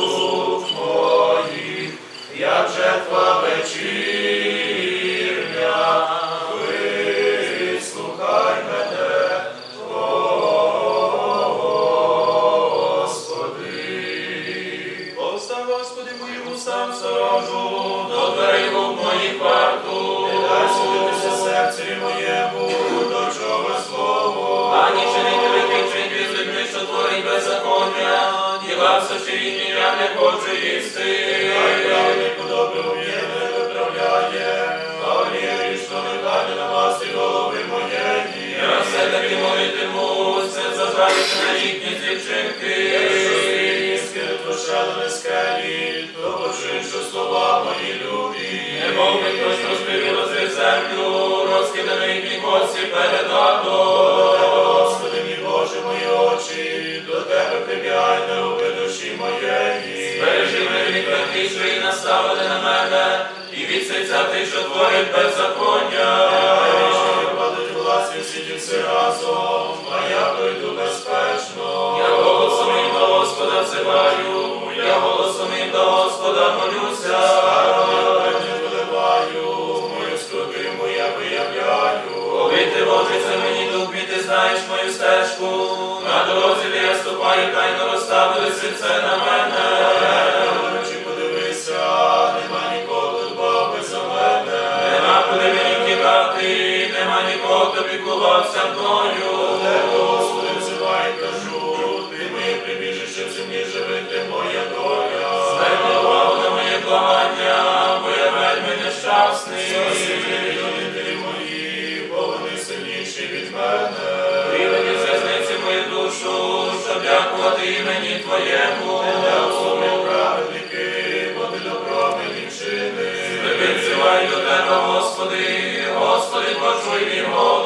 Oh. Діла сочиніть я не хочу їсти. Хай праведник подобне об'єдне виправляє, а олія річно нехай не намастить голови моєї. Я все таки молитимуся, зажаліся на їхні. Скрипушала на скелі, то що слова мої любі. Не мов би хтось розрив землю, розкиданий їхні кості передато. Наставили на мене, і від тих, що творить беззаконня. Падуть власні всі разом, піклувався мною. Тебе, Господи, взивай, кажу, ти моє прибіжище в землі живи, ти моя доля. Зверни увагу на моє благання, бо я вельми нещасний. Люди мої, бо вони сильніші від мене. Приведі зязниці мою душу, щоб дякувати імені Твоєму. Благослови праведники, бо ти добро мені вчини. Відзивай до Тебе, Господи, Господи, почуй мій голос.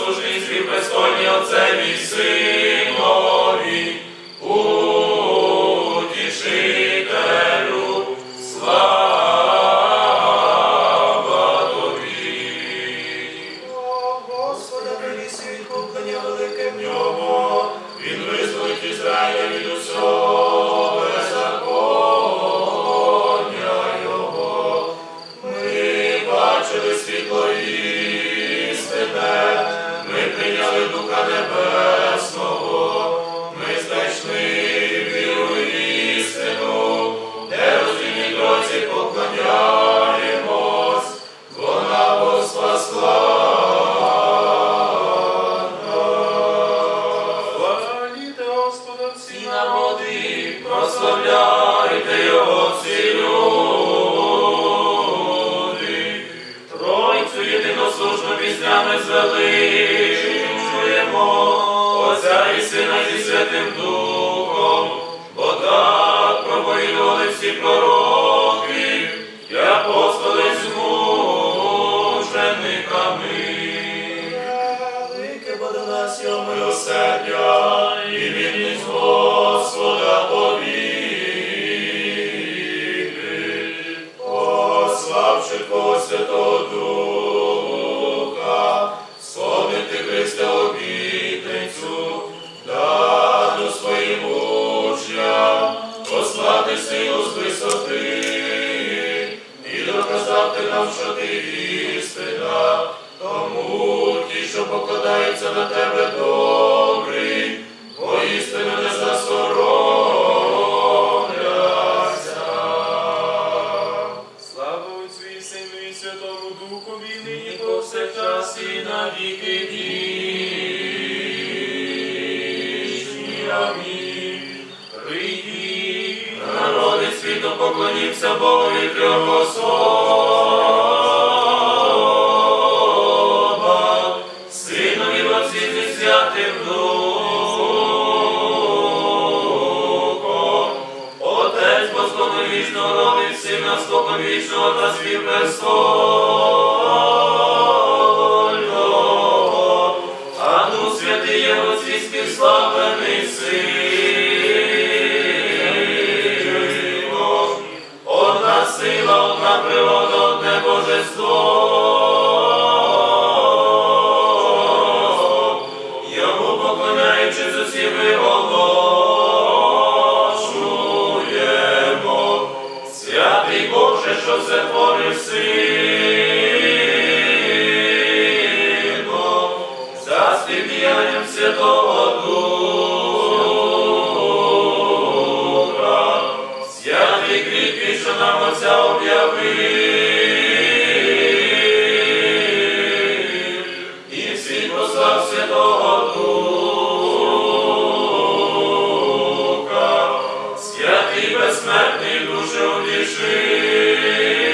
послушництві безстойні Отцеві Син. Милосердя, і вірність Господа повіки, пославши Твого Святого Нині повсякчас і на віки вічні. Амінь. Прийдіть, Народи світу поклонівся Богові трьох особах, Синові в Отці зі святим Духом. Отець Господу вічного родив Сина споконвічного та співпрестолу. І віки, що нам Отця об'явив, і всі послав Святого Духа, святий безсмертний душу утішив.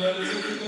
brothers.